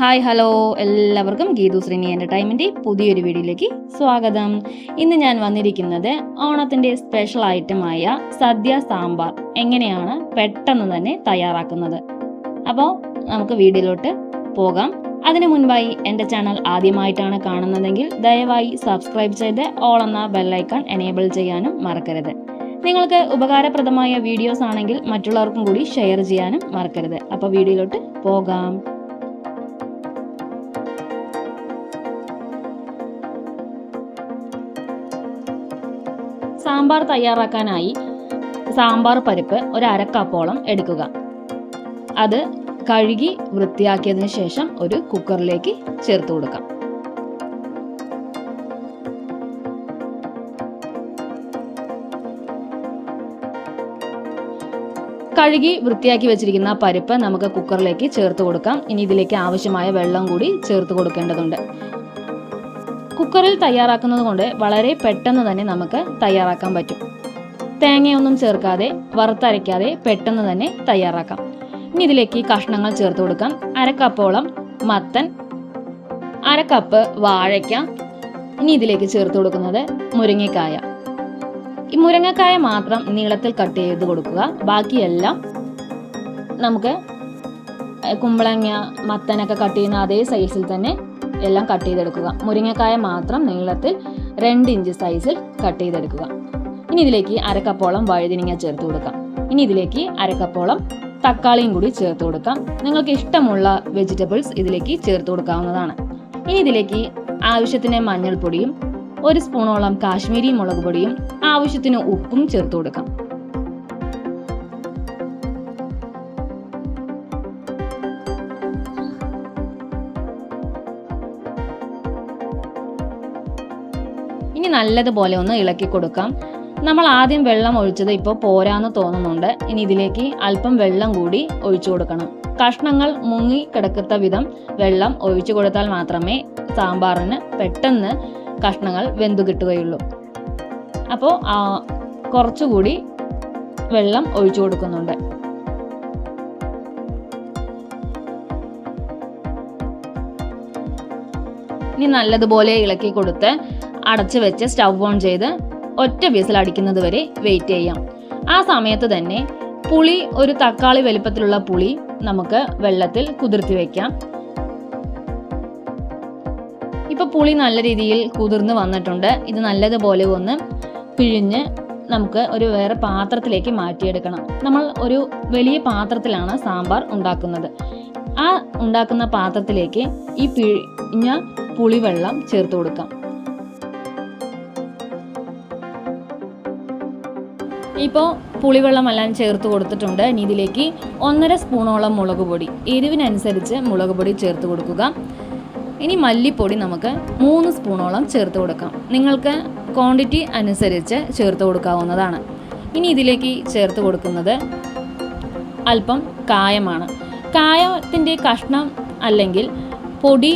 Hi hello. എല്ലാവർക്കും Geethu Sreeni entertainment പുതിയൊരു വീഡിയോയിലേക്ക് സ്വാഗതം. ഇന്ന് ഞാൻ വന്നിരിക്കുന്നത് ഓണത്തിന്റെ സ്പെഷ്യൽ ഐറ്റമായ സദ്യ സാമ്പാർ. എങ്ങനെയാണ് പെട്ടെന്ന് തന്നെ തയ്യാറാക്കുന്നത്? അപ്പോൾ നമുക്ക് വീഡിയോയിലോട്ട് പോകാം. അതിനു മുൻപായി എന്റെ ചാനൽ ആദ്യമായിട്ടാണ് കാണുന്നതെങ്കിൽ ദയവായി സബ്സ്ക്രൈബ് ചെയ്ത് ഓൾ എന്ന ബെല്ലൈക്കൺ എനേബിൾ ചെയ്യാനും മറക്കരുത്. നിങ്ങൾക്ക് ഉപകാരപ്രദമായ വീഡിയോസ് ആണെങ്കിൽ മറ്റുള്ളവർക്കും കൂടി ഷെയർ ചെയ്യാനും മറക്കരുത്. അപ്പോൾ വീഡിയോയിലോട്ട് പോകാം. സാമ്പാർ തയ്യാറാക്കാനായി സാമ്പാർ പരിപ്പ് ഒരു അരക്കപ്പോളം എടുക്കുക. അത് കഴുകി വൃത്തിയാക്കിയതിന് ശേഷം ഒരു കുക്കറിലേക്ക് ചേർത്ത് കൊടുക്കാം. കഴുകി വൃത്തിയാക്കി വെച്ചിരിക്കുന്ന പരിപ്പ് നമുക്ക് കുക്കറിലേക്ക് ചേർത്ത് കൊടുക്കാം. ഇനി ഇതിലേക്ക് ആവശ്യമായ വെള്ളം കൂടി ചേർത്ത് കൊടുക്കേണ്ടതുണ്ട്. കുക്കറിൽ തയ്യാറാക്കുന്നത് കൊണ്ട് വളരെ പെട്ടെന്ന് തന്നെ നമുക്ക് തയ്യാറാക്കാൻ പറ്റും. തേങ്ങയൊന്നും ചേർക്കാതെ വറുത്തരയ്ക്കാതെ പെട്ടെന്ന് തന്നെ തയ്യാറാക്കാം. ഇനി ഇതിലേക്ക് കഷ്ണങ്ങൾ ചേർത്ത് കൊടുക്കാം. അരക്കപ്പോളം മത്തൻ അരക്കപ്പ് വാഴയ്ക്ക. ഇനി ഇതിലേക്ക് ചേർത്ത് കൊടുക്കുന്നത് മുരിങ്ങക്കായ. ഈ മുരിങ്ങക്കായ മാത്രം നീളത്തിൽ കട്ട് ചെയ്ത് കൊടുക്കുക. ബാക്കിയെല്ലാം നമുക്ക് കുമ്പളങ്ങ മത്തനൊക്കെ കട്ട് ചെയ്യുന്ന അതേ സൈസിൽ തന്നെ എല്ലാം കട്ട് ചെയ്തെടുക്കുക. മുരിങ്ങക്കായ മാത്രം നീളത്തിൽ രണ്ട് ഇഞ്ച് സൈസിൽ കട്ട് ചെയ്തെടുക്കുക. ഇനി ഇതിലേക്ക് അരക്കപ്പോളം വഴുതിനിങ്ങ ചേർത്ത് കൊടുക്കാം. ഇനി ഇതിലേക്ക് അരക്കപ്പോളം തക്കാളിയും കൂടി ചേർത്ത് കൊടുക്കാം. നിങ്ങൾക്ക് ഇഷ്ടമുള്ള വെജിറ്റബിൾസ് ഇതിലേക്ക് ചേർത്ത് കൊടുക്കാവുന്നതാണ്. ഇനി ഇതിലേക്ക് ആവശ്യത്തിന് മഞ്ഞൾപ്പൊടിയും ഒരു സ്പൂണോളം കാശ്മീരി മുളക് പൊടിയും ആവശ്യത്തിന് ഉപ്പും ചേർത്ത് കൊടുക്കാം. ഇനി നല്ലതുപോലെ ഒന്ന് ഇളക്കി കൊടുക്കാം. നമ്മൾ ആദ്യം വെള്ളം ഒഴിച്ചത് ഇപ്പോൾ പോരാന്ന് തോന്നുന്നുണ്ട്. ഇനി ഇതിലേക്ക് അല്പം വെള്ളം കൂടി ഒഴിച്ചു കൊടുക്കണം. കഷ്ണങ്ങൾ മുങ്ങി കിടക്കുന്ന വിധം വെള്ളം ഒഴിച്ചു കൊടുത്താൽ മാത്രമേ സാമ്പാറിന് പെട്ടെന്ന് കഷ്ണങ്ങൾ വെന്തു കിട്ടുകയുള്ളൂ. അപ്പോൾ കുറച്ചുകൂടി വെള്ളം ഒഴിച്ചു കൊടുക്കുന്നുണ്ട്. ഇനി നല്ലതുപോലെ ഇളക്കി കൊടുത്ത് അടച്ചു വെച്ച് സ്റ്റവ് ഓൺ ചെയ്ത് ഒറ്റ വിസിൽ അടിക്കുന്നത് വരെ വെയിറ്റ് ചെയ്യാം. ആ സമയത്ത് തന്നെ പുളി ഒരു തക്കാളി വലിപ്പത്തിലുള്ള പുളി നമുക്ക് വെള്ളത്തിൽ കുതിർത്തി വെക്കാം. ഇപ്പൊ പുളി നല്ല രീതിയിൽ കുതിർന്ന് വന്നിട്ടുണ്ട്. ഇത് നല്ലതുപോലെ ഒന്ന് പിഴിഞ്ഞ് നമുക്ക് ഒരു വേറെ പാത്രത്തിലേക്ക് മാറ്റിയെടുക്കണം. നമ്മൾ ഒരു വലിയ പാത്രത്തിലാണ് സാമ്പാർ ഉണ്ടാക്കുന്നത്. ആ ഉണ്ടാക്കുന്ന പാത്രത്തിലേക്ക് ഈ പിഴിഞ്ഞ പുളിവെള്ളം ചേർത്ത് കൊടുക്കാം. ഇപ്പോൾ പുളിവെള്ളമെല്ലാം ചേർത്ത് കൊടുത്തിട്ടുണ്ട്. ഇനി ഇതിലേക്ക് ഒന്നര സ്പൂണോളം മുളക് പൊടി എരിവിനനുസരിച്ച് മുളക് പൊടി ചേർത്ത് കൊടുക്കുക. ഇനി മല്ലിപ്പൊടി നമുക്ക് മൂന്ന് സ്പൂണോളം ചേർത്ത് കൊടുക്കാം. നിങ്ങൾക്ക് ക്വാണ്ടിറ്റി അനുസരിച്ച് ചേർത്ത് കൊടുക്കാവുന്നതാണ്. ഇനി ഇതിലേക്ക് ചേർത്ത് കൊടുക്കുന്നത് അല്പം കായമാണ്. കായത്തിന്റെ കഷ്ണം അല്ലെങ്കിൽ പൊടി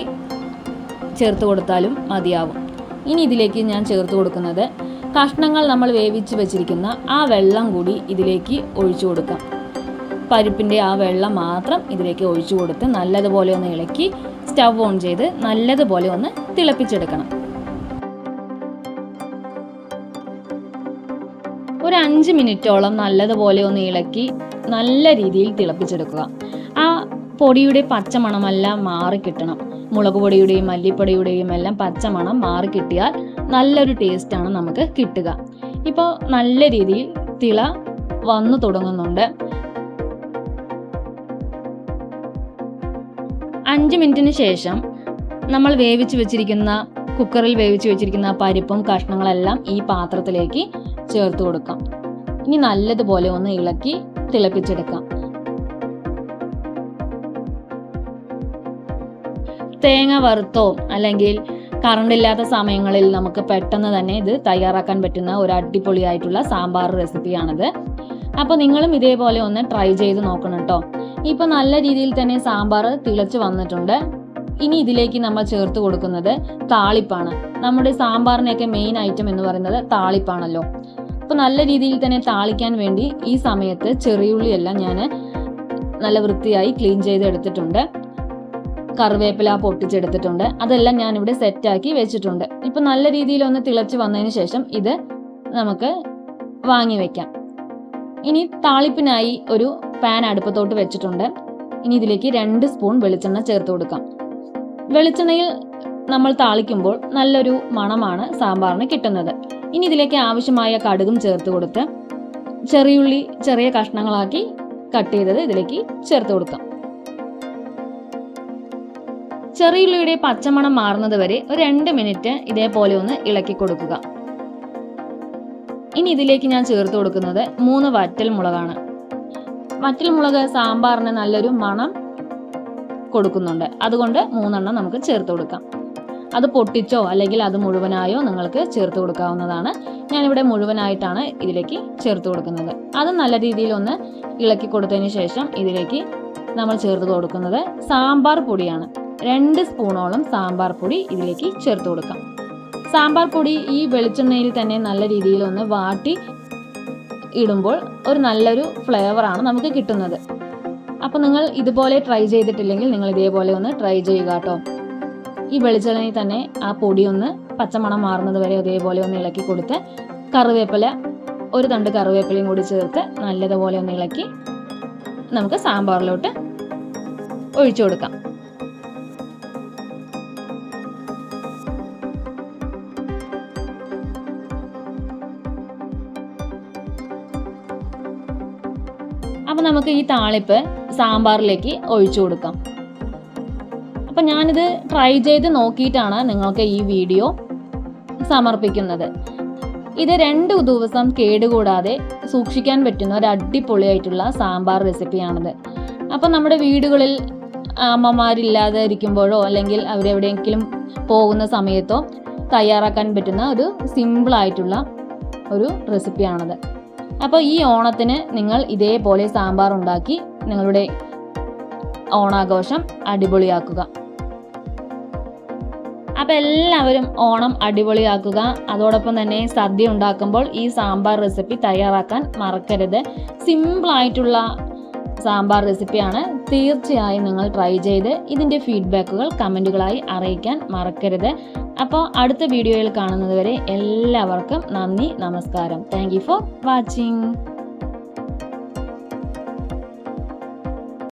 ചേർത്ത് കൊടുത്താലും മതിയാവും. ഇനി ഇതിലേക്ക് ഞാൻ ചേർത്ത് കൊടുക്കുന്നത് കഷ്ണങ്ങൾ നമ്മൾ വേവിച്ച് വെച്ചിരിക്കുന്ന ആ വെള്ളം കൂടി ഇതിലേക്ക് ഒഴിച്ചു കൊടുക്കാം. പരിപ്പിന്റെ ആ വെള്ളം മാത്രം ഇതിലേക്ക് ഒഴിച്ചു കൊടുത്ത് നല്ലതുപോലെ ഒന്ന് ഇളക്കി സ്റ്റവ് ഓൺ ചെയ്ത് നല്ലതുപോലെ ഒന്ന് തിളപ്പിച്ചെടുക്കണം. ഒരു അഞ്ച് മിനിറ്റോളം നല്ലതുപോലെ ഒന്ന് ഇളക്കി നല്ല രീതിയിൽ തിളപ്പിച്ചെടുക്കുക. ആ പൊടിയുടെ പച്ചമണമെല്ലാം മാറിക്കിട്ടണം മുളക് പൊടിയുടെയും മല്ലിപ്പൊടിയുടെയും എല്ലാം പച്ചമണം മാറിക്കിട്ടിയാൽ നല്ലൊരു ടേസ്റ്റാണ് നമുക്ക് കിട്ടുക. ഇപ്പോൾ നല്ല രീതിയിൽ തിള വന്നു തുടങ്ങുന്നുണ്ട്. അഞ്ച് മിനിറ്റിന് ശേഷം നമ്മൾ വേവിച്ച് വെച്ചിരിക്കുന്ന കുക്കറിൽ വേവിച്ച് വെച്ചിരിക്കുന്ന പരിപ്പും കഷ്ണങ്ങളെല്ലാം ഈ പാത്രത്തിലേക്ക് ചേർത്ത് കൊടുക്കാം. ഇനി നല്ലതുപോലെ ഒന്ന് ഇളക്കി തിളപ്പിച്ചെടുക്കാം. തേങ്ങ വറുത്തോ അല്ലെങ്കിൽ കറണ്ട് ഇല്ലാത്ത സമയങ്ങളിൽ നമുക്ക് പെട്ടെന്ന് തന്നെ ഇത് തയ്യാറാക്കാൻ പറ്റുന്ന ഒരു അടിപൊളിയായിട്ടുള്ള സാമ്പാർ റെസിപ്പിയാണിത്. അപ്പോൾ നിങ്ങളും ഇതേപോലെ ഒന്ന് ട്രൈ ചെയ്ത് നോക്കണം കേട്ടോ. ഇപ്പൊ നല്ല രീതിയിൽ തന്നെ സാമ്പാർ തിളച്ച് വന്നിട്ടുണ്ട്. ഇനി ഇതിലേക്ക് നമ്മൾ ചേർത്ത് കൊടുക്കുന്നത് താളിപ്പാണ്. നമ്മുടെ സാമ്പാറിനെയൊക്കെ മെയിൻ ഐറ്റം എന്ന് പറയുന്നത് താളിപ്പാണല്ലോ. അപ്പോൾ നല്ല രീതിയിൽ തന്നെ താളിക്കാൻ വേണ്ടി ഈ സമയത്ത് ചെറിയുള്ളിയെല്ലാം ഞാൻ നല്ല വൃത്തിയായി ക്ലീൻ ചെയ്ത് എടുത്തിട്ടുണ്ട് കറിവേപ്പില പൊട്ടിച്ചെടുത്തിട്ടുണ്ട്. അതെല്ലാം ഞാൻ ഇവിടെ സെറ്റ് ആക്കി വെച്ചിട്ടുണ്ട്. ഇപ്പം നല്ല രീതിയിൽ ഒന്ന് തിളച്ച് വന്നതിന് ശേഷം ഇത് നമുക്ക് വാങ്ങി വെക്കാം. ഇനി താളിപ്പിനായി ഒരു പാൻ അടുപ്പത്തോട്ട് വെച്ചിട്ടുണ്ട്. ഇനി ഇതിലേക്ക് രണ്ട് സ്പൂൺ വെളിച്ചെണ്ണ ചേർത്ത് കൊടുക്കാം. വെളിച്ചെണ്ണയിൽ നമ്മൾ താളിക്കുമ്പോൾ നല്ലൊരു മണമാണ് സാമ്പാറിന് കിട്ടുന്നത്. ഇനി ഇതിലേക്ക് ആവശ്യമായ കടുകും ചേർത്ത് കൊടുത്ത് ചെറിയുള്ളി ചെറിയ കഷ്ണങ്ങളാക്കി കട്ട് ചെയ്തത് ഇതിലേക്ക് ചേർത്ത് കൊടുക്കാം. ചെറിയുള്ളിയുടെ പച്ചമണം മാറുന്നത് വരെ ഒരു രണ്ട് മിനിറ്റ് ഇതേപോലെ ഒന്ന് ഇളക്കി കൊടുക്കുക. ഇനി ഇതിലേക്ക് ഞാൻ ചേർത്ത് കൊടുക്കുന്നത് മൂന്ന് വറ്റൽ മുളകാണ്. വറ്റൽ മുളക് സാമ്പാറിന് നല്ലൊരു മണം കൊടുക്കുന്നുണ്ട്. അതുകൊണ്ട് മൂന്നെണ്ണം നമുക്ക് ചേർത്ത് കൊടുക്കാം. അത് പൊട്ടിച്ചോ അല്ലെങ്കിൽ അത് മുഴുവനായോ നിങ്ങൾക്ക് ചേർത്ത് കൊടുക്കാവുന്നതാണ്. ഞാനിവിടെ മുഴുവനായിട്ടാണ് ഇതിലേക്ക് ചേർത്ത് കൊടുക്കുന്നത്. അത് നല്ല രീതിയിൽ ഒന്ന് ഇളക്കി കൊടുത്തതിന് ശേഷം ഇതിലേക്ക് നമ്മൾ ചേർത്ത് കൊടുക്കുന്നത് സാമ്പാർ പൊടിയാണ്. രണ്ട് സ്പൂണോളം സാമ്പാർ പൊടി ഇതിലേക്ക് ചേർത്ത് കൊടുക്കാം. സാമ്പാർ പൊടി ഈ വെളിച്ചെണ്ണയിൽ തന്നെ നല്ല രീതിയിൽ ഒന്ന് വാട്ടി ഇടുമ്പോൾ ഒരു നല്ലൊരു ഫ്ലേവറാണ് നമുക്ക് കിട്ടുന്നത്. അപ്പോൾ നിങ്ങൾ ഇതുപോലെ ട്രൈ ചെയ്തിട്ടില്ലെങ്കിൽ നിങ്ങൾ ഇതേപോലെ ഒന്ന് ട്രൈ ചെയ്യുക കേട്ടോ ഈ വെളിച്ചെണ്ണയിൽ തന്നെ ആ പൊടി ഒന്ന് പച്ചമണം മാറുന്നത് വരെ ഇതേപോലെ ഒന്ന് ഇളക്കി കൊടുത്ത് കറിവേപ്പില ഒരു തണ്ട് കറിവേപ്പിലയും കൂടി ചേർത്ത് നല്ലതുപോലെ ഒന്ന് ഇളക്കി നമുക്ക് സാമ്പാറിലോട്ട് ഒഴിച്ചു കൊടുക്കാം. അപ്പം നമുക്ക് ഈ താളിപ്പ് സാമ്പാറിലേക്ക് ഒഴിച്ചു കൊടുക്കാം. അപ്പം ഞാനിത് ട്രൈ ചെയ്ത് നോക്കിയിട്ടാണ് നിങ്ങൾക്ക് ഈ വീഡിയോ സമർപ്പിക്കുന്നത്. ഇത് രണ്ട് ദിവസം കേടുകൂടാതെ സൂക്ഷിക്കാൻ പറ്റുന്ന ഒരു അടിപൊളിയായിട്ടുള്ള സാമ്പാർ റെസിപ്പിയാണിത്. അപ്പം നമ്മുടെ വീടുകളിൽ അമ്മമാരില്ലാതെ ഇരിക്കുമ്പോഴോ അല്ലെങ്കിൽ അവരെവിടെയെങ്കിലും പോകുന്ന സമയത്തോ തയ്യാറാക്കാൻ പറ്റുന്ന ഒരു സിമ്പിളായിട്ടുള്ള ഒരു റെസിപ്പിയാണിത്. അപ്പോൾ ഈ ഓണത്തിന് നിങ്ങൾ ഇതേപോലെ സാമ്പാർ ഉണ്ടാക്കി നിങ്ങളുടെ ഓണാഘോഷം അടിപൊളിയാക്കുക. അപ്പോൾ എല്ലാവരും ഓണം അടിപൊളിയാക്കുക. അതോടൊപ്പം തന്നെ സദ്യ ഉണ്ടാക്കുമ്പോൾ ഈ സാമ്പാർ റെസിപ്പി തയ്യാറാക്കാൻ മറക്കരുത്. സിമ്പിളായിട്ടുള്ള സാമ്പാർ റെസിപ്പിയാണ് തീർച്ചയായും നിങ്ങൾ ട്രൈ ചെയ്ത് ഇതിന്റെ ഫീഡ്ബാക്കുകൾ കമന്റുകളായി അറിയിക്കാൻ മറക്കരുത്. അപ്പോൾ അടുത്ത വീഡിയോയിൽ കാണുന്നതുവരെ എല്ലാവർക്കും നന്ദി നമസ്കാരം. Thank for watching